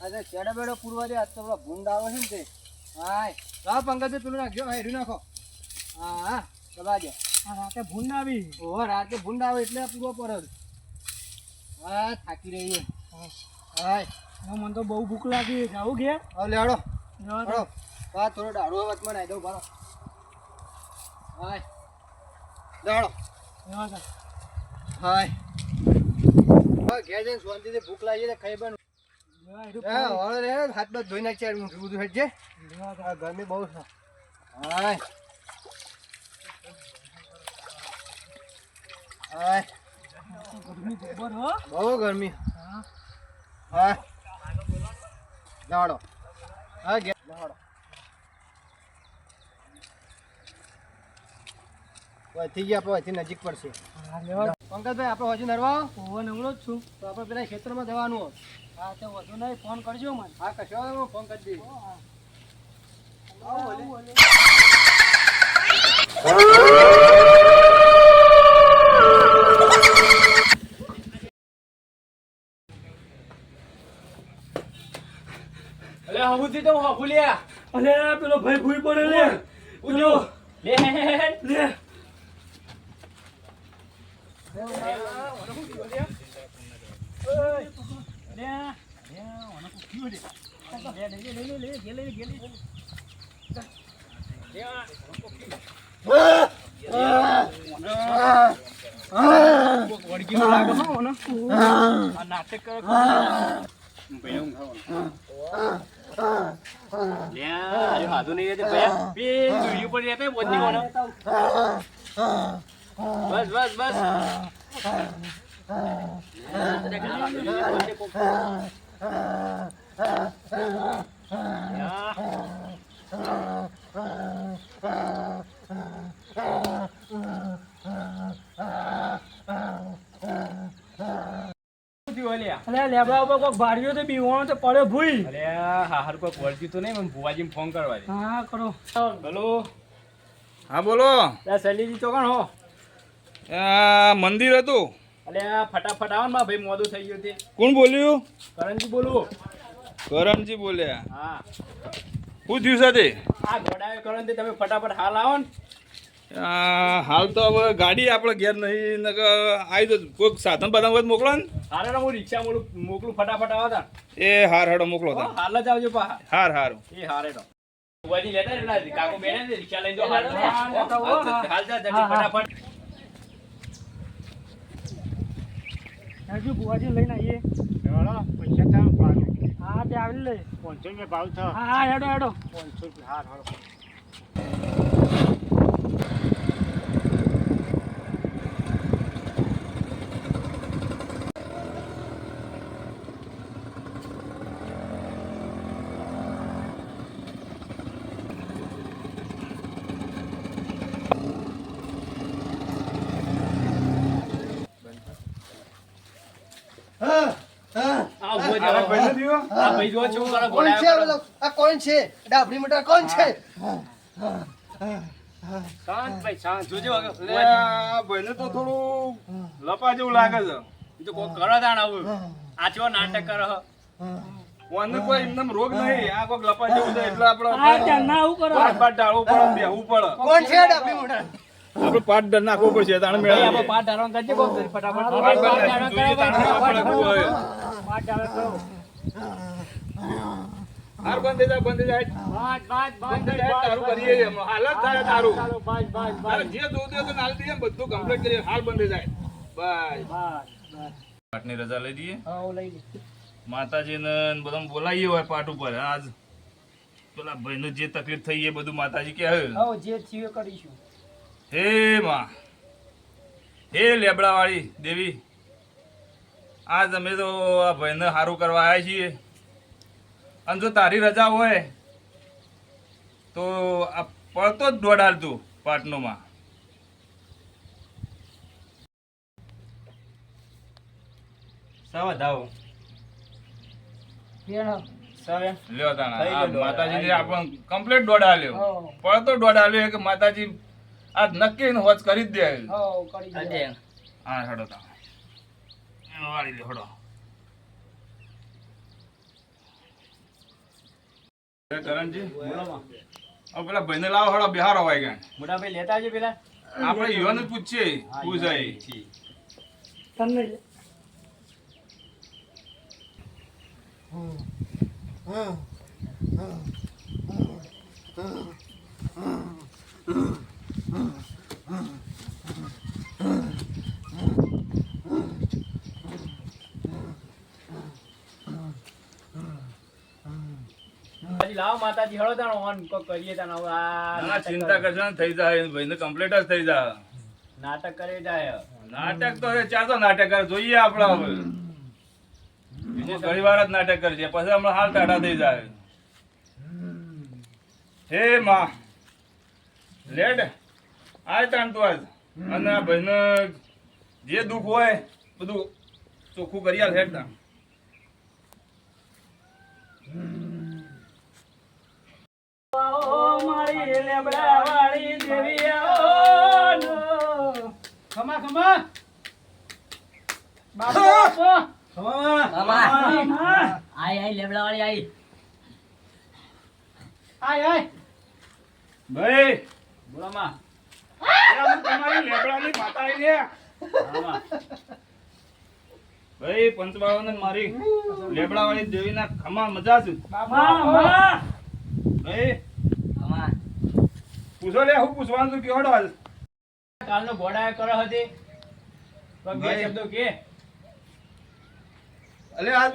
આજે ચેડા બેડો પૂરવા દે આજ તો પેલો ભૂંડ આવે છે ને તે. હાય લાવ પંકજ પેલું નાખજો હા હેર્યું નાખો. હા હા દબા દે. રાતે ભૂંડ આવી. ઓહો રાતે ભૂંડ આવે એટલે પૂરો પર હા થાકી રહી હાય. મને તો બહુ ભૂખ લાગી. જાવું કે હવે લેડો જવા હા થોડો ડાળો વચમાં નાઈ દઉં ભારો હાય. દાડો. હાય. ઘેર જઈને શાંતિથી ભૂખ લાગી છે ખાઈ બન હા રે હાથ ધોઈ બધું હેઠજે. ગરમી બહુ છે. હાય. હાય. બહુ ગરમી. હા હા ગયા આપણે નજીક પડશે. પંકજભાઈ આપણે હજી નરવા હું નવરો જ છું. તો આપણે પેલા ખેતરમાં જવાનું હોય. હા તો વધુ નહીં ફોન કરજો મને. હા કશો હું ફોન કરી દઈશ અલે હબુથી તો હબુલિયા અલે આ પેલો ભાઈ ભૂઈ પડે લે. ઉજો લે લે આ નાટક હાથું નહીં બસ બસ બસ. લેબડા ઉપર કોઈક ભાડ્યો તો બીવાનો તો પડે ભૂઈ. અરે હા હાર કોઈ વળગી તો નહીં મને ભુવાજીને ફોન કરવા દે. હા કરો. હલો હા બોલો. ત્યાં શૈલીજી તો કોણ હો મંદિર હતું. અલે આ ફટાફટ આવો ને ભાઈ મોડું થઈ ગયું તે કોણ બોલ્યું? કરણજી બોલું. કરણજી બોલ્યા. હા. શું થયું સાથે? આ ઘોડાએ કરણ તમે ફટાફટ હાલ આવો ને. હાલ તો હવે ગાડી આપણે ઘેર નહીં નકર આવી તો કોઈક સાધન બાધન તો મોકલો ને. હારે હું રિક્ષા મોકલું મોકલું ફટાફટ આવો તા એ હાર હાડો મોકલો તા હાલ જ આવજો પા હાર હારું. એ હારે તો ભુવાજી લેતા ને પેલા કાકો બેને રિક્ષા લઈને જો હાલ. હાલ. જા. ફટાફટ. હજુ બુવાજી લઈને આવીએ. પૈસા ચાલો ભાવ હા તે આવી લે પાંચસો રૂપિયા ભાવ થયો હા હા હેડો હેડો. પાંચસો રૂપિયા હાર હાર આ ભુવાજી હવે આ ભાઈ જો શું કરે કોણ ઘોડા છે આ પેલો? આ કોણ છે? ડાબડી મોટા કોણ છે? શાંત ભાઈ શાંત. જોજો હવે. એટલે આ ભાઈને તો થોડું લપા જેવું લાગે છે. એ તો કરો તાણ આવું. આ નાટક કરે હો. કોઈ એમને રોગ નહીં. આ કોઈક લપા જેવું છે એટલે આપડે આપણે ના આવું કરો. પાટ પાટ ડાળવું પડે બેહવું પડે. કોણ છે ડાબડી મોટા? આપણે પાટ ધર નાખવું પડશે તાણ મેળા આપણે. પાટ ધારણ કરજે કોક ફટાફટ પાટ શું હોય. પાંચ ડાલર કરો હાર બંધ જાય બંધ જાય પાંચ પાંચ બંધ જાય તારું કરીએ હમણાં. હાલ જ થાય તારું. ચાલો પાંચ પાંચ તારે જે જોતું તો નાલ દઈએ ને બધું કમ્પ્લીટ કરીએ. હાલ બંધ જાય. બસ પાંચ પાંચ પાટની રજા લઈ દઈએ? હા હું લઈ લે માતાજીને ને બધાને બોલાવીએ હોય પાટ ઉપર. આજ પેલા ભાઈનું જે તકલીફ થઈ એ બધું માતાજી કે હવે જે થયું કરીશું. હે માં. હે લેબડાવાળી દેવી. આજ અમે તો આ ભાઈને સારું કરવા આવ્યા છીએ. અને જો તારી રજા હોય તો આ પડતો જ દોડાડ તું પાટનોમાં સવા ધાવ ફેણ લ્યો તાણા થઈ આ ગયો દોડા, માતાજીને આવી આપણને કમ્પ્લીટ દોડાલ્યો. પડતો દોડાલ્યો કે માતાજી આજ નક્કી ને હોજ કરી જ દે હા કરી દે. હા હડો વાળી લે હડો. કરણજી બોલો પેલા ભાઈને લાવો હળો બિહાર હોય ગયા મોટા ભાઈ લેતા આવજો પેલા. આપણે યુવાન પૂછીએ પૂછાય. તમને લાવો માતાજી હળો તાણો ઓન કોક કરીએ તાણો ના ચિંતા કરે. કરશો ને થઈ જાય ભાઈને કમ્પ્લીટ જ થઈ જાય નાટક કરે જાય નાટક તો ચાર તો જોઈએ આપણે હવે બીજું ઘણી જ નાટક કરજે પછી હમણાં હાલ ટાટા થઈ જાય હે માં લેડ આય તાણ તું આજ. અને આ ભાઈને જે દુઃખ હોય બધું ચોખ્ખું કરી આલ હેડ તાણ. આવો મારી દેવી ખમા. ખમા. બાપુ, બાપુ. આય. આઈ આઈ લેબડાવાળી આય આય. ભાઈ બોલો માં એ આ તમારી લેબડાની માતા આઈ લે હા. માં ભાઈ પંચબાવન મારી લેબડાવાળી દેવીના ખમા મજા છે. ભાઈ પૂછો લે હું પૂછવાનું છું કેવડો હાલ? કાલનો ઘોડા કરો હતી તો બે. શબ્દો કે. અલે આજ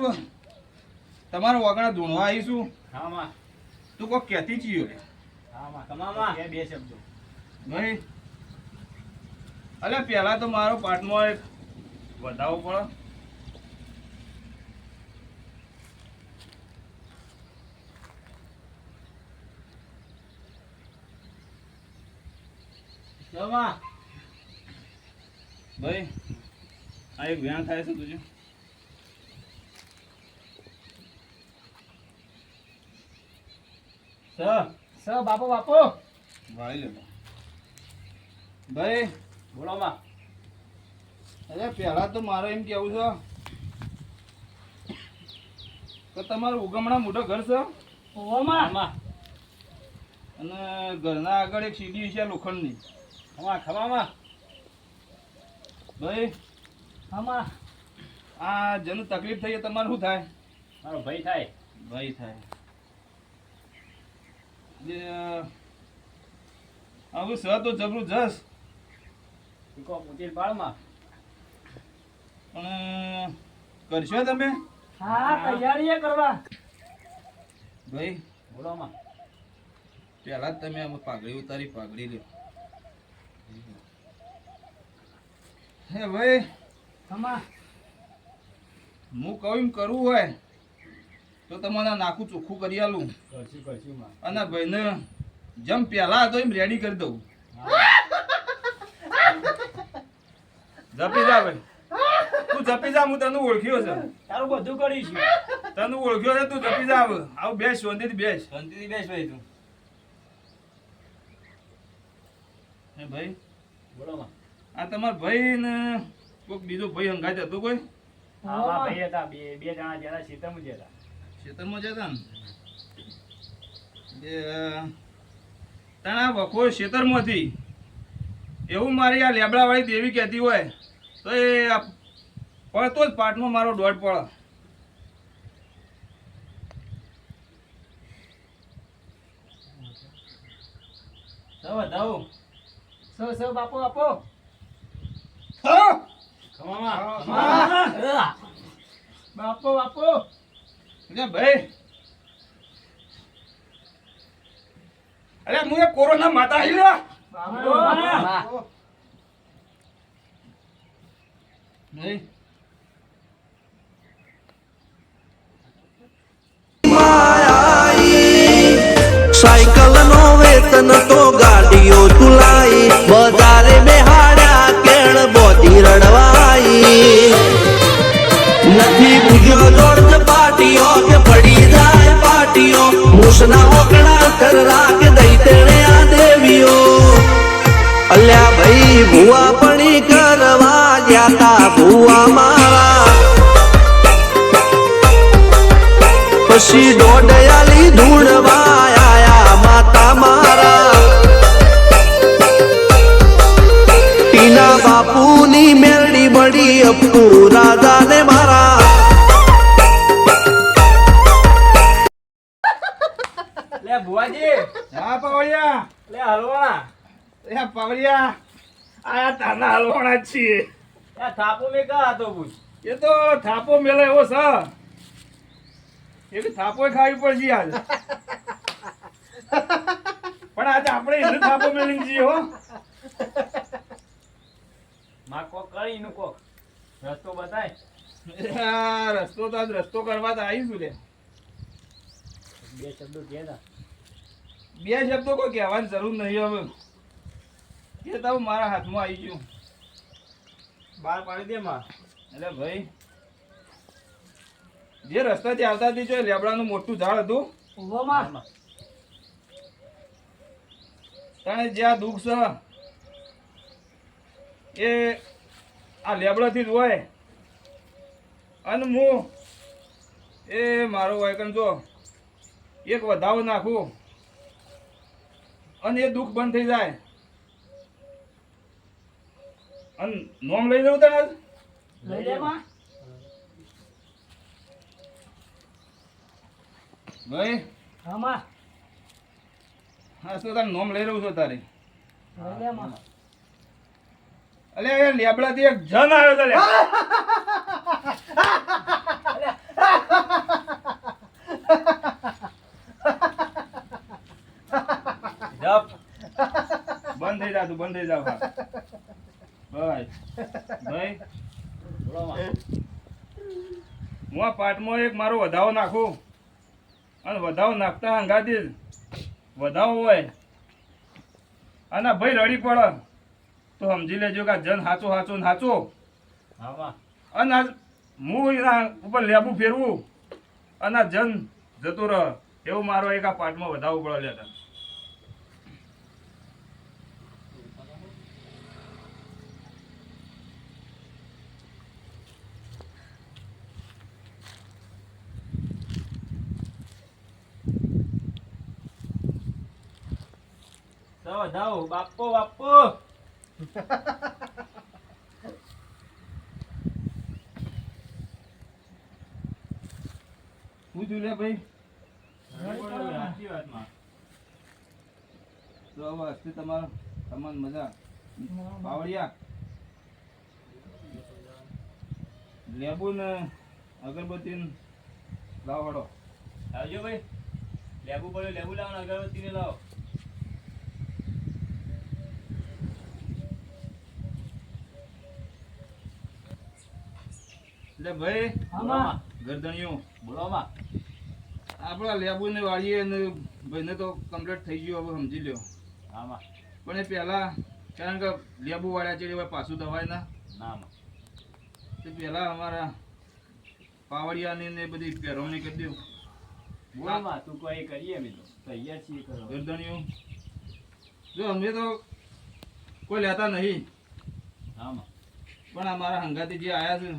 તમારો વાગણા ધૂણવા આવીશું હા માં તું કોઈ કહેતી ચીયો હા માં કે બે શબ્દો. ભાઈ અલે પહેલા તો મારો પાર્ટમાં એક વધાવો પડે. ભાઈ આ એક વ્યાણ થાય છે તુજે. સ સ બાપો બાપો. ભાઈ લે ભાઈ બોલો માં. અરે પહેલા તો મારે એમ કેવું છે કે તમારું ઉગમણા મોટો ઘર છે? ઓવો માં. અને ઘરના આગળ એક સીડી છે લોખંડની. ખમા ખમામાં ભાઈ આમાં. આ જેનું તકલીફ થઈ તમારે શું થાય? મારો ભાઈ થાય. ભાઈ થાય. હવે સહ તો જબરજસ્ત પણ કરશો તમે? હા તૈયારી કરવા. ભાઈ બોલો પહેલા તમે આમ પાઘડી ઉતારી પાઘડી લ્યો. હે ભાઈ. હું કહું એમ કરવું હોય તો તમારા નાખું ચોખ્ખું કરી આલું. અને ભાઈને જેમ પહેલા હતો એમ રેડી કરી દઉં. જપી જા ભાઈ. તું જપી જા હું તને ઓળખ્યો છે. તારું બધું કરીશું. તને ઓળખ્યો છે તું જપી જા. આવ બેસ શાંતિથી બેસ. શાંતિથી બેસ ભાઈ તું. હે ભાઈ બોલો માં આ તમાર ભાઈ ને કોઈક બીજો ભાઈ હંગાત હતો કોઈ? હા ભાઈ હતા બે બે જણા જરા સીતમ જ હતા. ખેતરમાં જતા ને? જે તણા વખો ખેતરમાંથી એવું મારી આ લેબડાવાળી દેવી કહેતી હોય. તો એ પડતો જ પાટમાં મારો દોઢ પડે સૌ વધાવું. સ સ બાપુ બાપુ. બાપુ ભાઈ. અરે હું કોરોના માતા આવી લ્યો. ભાઈ સાયકલ નો વેતન તો ગાડીઓ તુલાઈ બજારે બેહાડ્યા કેણ બોધી રડવાઈ. નથી બુજ્યો દોડ પાટીઓ કે પડી જાય પાટીઓ. મૂસના ઓકડા કર રાખ દઈ તેણે આ દેવીઓ. અલ્યા ભાઈ ભુવા પણી ગયા ભુવા મારા. પછી દોડયાલી ધૂળવા આયા માતા મારા. ટીના બાપુની મેરડી બળી અપ્પુ રાજાને મારા. લે ભુવાજી. હા પાવડિયા લે હલવાણા. એ પાવડિયા આયા તાના હલવાણા જ છીએ. થાપો મેં કા હતો પૂછ એ તો થાપો મેલે એવો છે. એવી થાપો ખાવી પડશે આજ. પણ આજે આપણે એને થાપો મેળવી જઈએ હો. માં કોક કરી નું કોક. રસ્તો બતાય. રસ્તો તો આજ રસ્તો કરવા તો આવીશું લે બે શબ્દો કહેતા. બે શબ્દો કોઈ કહેવાની જરૂર નહીં હવે. એ તો મારા હાથમાં આવી ગયું. બાર પાડી દે માં. એટલે ભાઈ. જે રસ્તાથી આવતા હતી જો એ લેબડાનું મોટું ઝાડ હતું. તને જ્યાં દુઃખ છે એ આ લેબડાથી જ હોય. અને હું એ મારો વાયકન જો એક વધાવો નાખું. અને એ દુઃખ બંધ થઈ જાય. અને નોમ લઈ લઉં તને લઈ લે ભાઈ હા માં હા તો તારે નોમ લઈ લઉં છું તારે? અલે એ લેબડાથી એક જન આવ્યો તો બંધ થઈ જા તું બંધ થઈ જાવ ભાઈ. ભાઈ. હું આ પાટમાં એક મારો વધાવો નાખું. અને વધાવો નાખતા હંગાતી વધાવો હોય. અને ભાઈ રડી પડે. તો સમજી લેજો કે જન સાચો હાચો ને સાચો અને આ હું એના ઉપર લેબુ ફેરવું. અને જન જતો રહ. એવું મારો એક આ પાટમાં વધાવો પડે લેતા તો જાઓ બાપો બાપો. હું છું લે ભાઈ. સાચી વાતમાં. તો હવે હસ્તી તમારો તમાર મજા. બાવળિયા. લેબુ ને અગરબત્તી ને લાવો આવજો ભાઈ. લેબુ પડ્યો લેબુ લાવો અગરબત્તી ને લાવો. એટલે ભાઈ હા માં ગરદણીઓ બોલો આપણા લેબુને વાળીએ અને ભાઈને તો કમ્પ્લીટ થઈ ગયું હવે સમજી લ્યો. હા પણ એ પહેલાં કારણ કે લેબુ વાળ્યા છે પાછું દવાય ના. ના તે પહેલાં અમારા પાવડિયાની ને બધી પહેરવણી કરી દઉં બોલો તું કોઈ કરીએ અમે તો. તૈયાર છીએ કરો ગરદણીઓ જો અમે તો કોઈ લેતા નહીં. હા પણ અમારા હંગાતી જે આયા છે.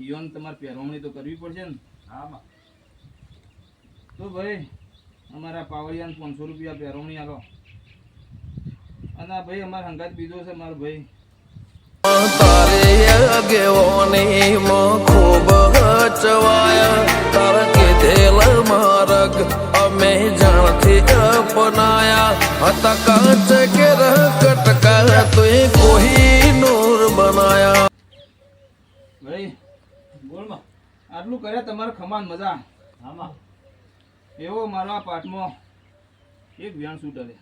ઈયોને તમારે પહેરવણી તો કરવી પડશે ને? હા તો ભાઈ, અમારા પાવડિયાને પાંચસો રૂપિયા પહેરવણી આલો. અને આ ભાઈ અમારા હંગાત બીજો છે મારો ભાઈ. ખૂબ ચવાયા તારા કીધેલ માર્ગ અમે જાણથી અપનાયા. હતા કાચ કે કટકા તુએ કોઈ આટલું કરે તમારે ખમાન મજા. આમાં. એવો મારો આ પાઠમાં એક વ્યાણ સૂટર છે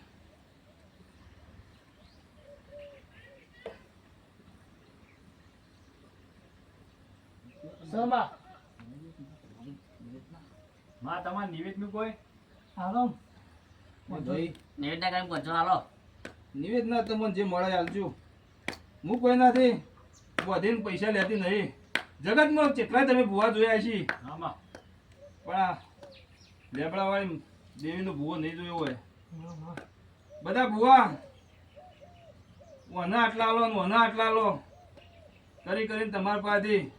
માં તમારે નિવેદનું કોઈ? હાલો. ભાઈ. નિવેદના કરીને પહોંચો હાલો. નિવેદના તમને જે મળે હાલજો હું કોઈ નથી. વધીને પૈસા લેતી નહીં. જગતમાં કેટલા તમે ભૂવા જોયા છીએ આમાં. પણ આ લેબડાવાળી દેવીનો ભૂવો નહીં જોયો હોય. બધા ભૂવા વના આટલા લો વના આટલા લો કરી કરીને તમારા પાસેથી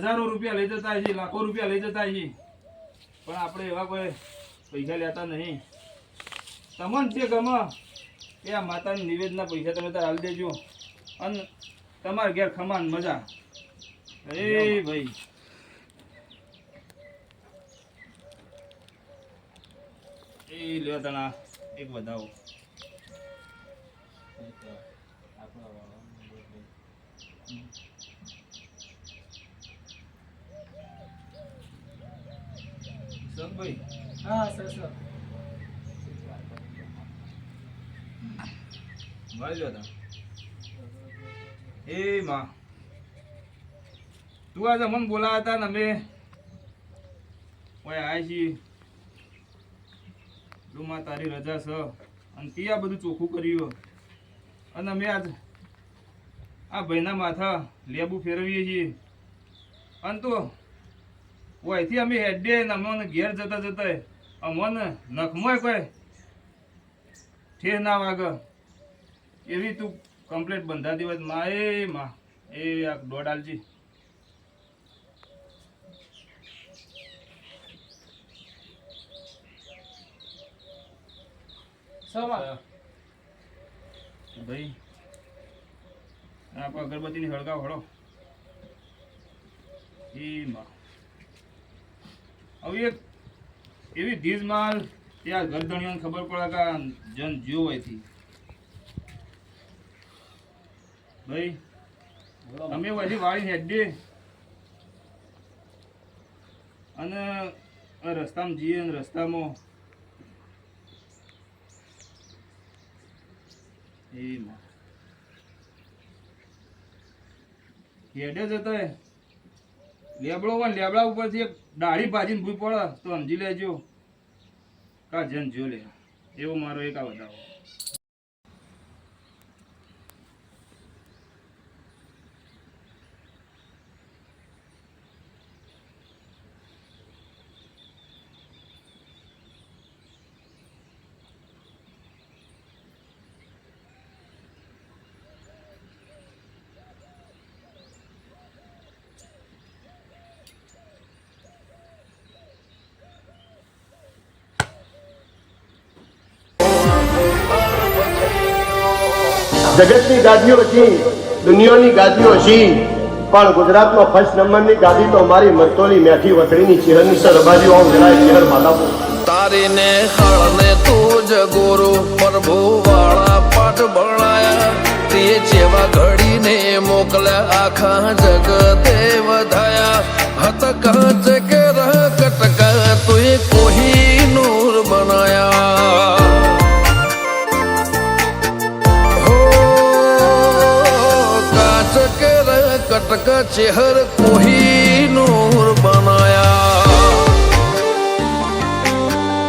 હજારો રૂપિયા લઈ જતા છે લાખો રૂપિયા લઈ જતા છે પણ આપણે એવા કોઈ પૈસા લેતા નહીં. તમને જે ગમે એ આ માતાની નિવેદના પૈસા તમે તાર હાલી દેજો. અને તમારા ઘેર ખમાન મજા. એ ભાઈ એ લ્યો તણા એક વધાવો ભાઈ હા સર સર મળી લ્યો તને એ માં તું આજે મને બોલાવ્યા ને અમે ઓય આય છીએ. તું માં તારી રજા છે. અને તે બધું ચોખ્ખું કર્યું. અને અમે આજ આ ભાઈના માથા લેબુ ફેરવીએ છીએ. અને તો ઓયથી અમે હેડે અમને ઘેર જતા જતા અમને નખમોય કોઈ ઠેર ના વાગે. એવી તું કમ્પ્લેટ બંધા દિવસમાં એ માં એ આ દોડ સમાં. ભાઈ આપણે અગરબત્તીની હળગાવ હળો. એમાં હવે એક એવી ધીજ માલ ત્યાં ગરદણીઓને ખબર પડે કે જન જીવ હોયથી ભાઈ અમે પછી વાળી હેડે અને રસ્તામાં જઈએ અને રસ્તામાં એ માં હેડે જતો લેબડો હોય લેબડા ઉપરથી એક દાઢી ભાજીને ભૂઈ પડે તો સમજી લેજો. કાજન જો લે. એવો મારો એક આ વધાવો જગતની ગાદીઓ છે દુનિયાની ગાદીઓ છે પણ ગુજરાતમાં ફર્સ્ટ નંબરની ગાદી તો મારી મરતોલી મેઠી વતડીની સર સરબાજી ઓમ જરાય ચેહર માલાપુર તારીને હળને તું જ ગુરુ પ્રભુ વાળા પાઠ ભણાયા. તે જેવા ઘડીને મોકલ્યા, આખા જગતે વધાયા. હત કાચ કે રહ કાચ કે રહ કટકા ચેહર કોઈ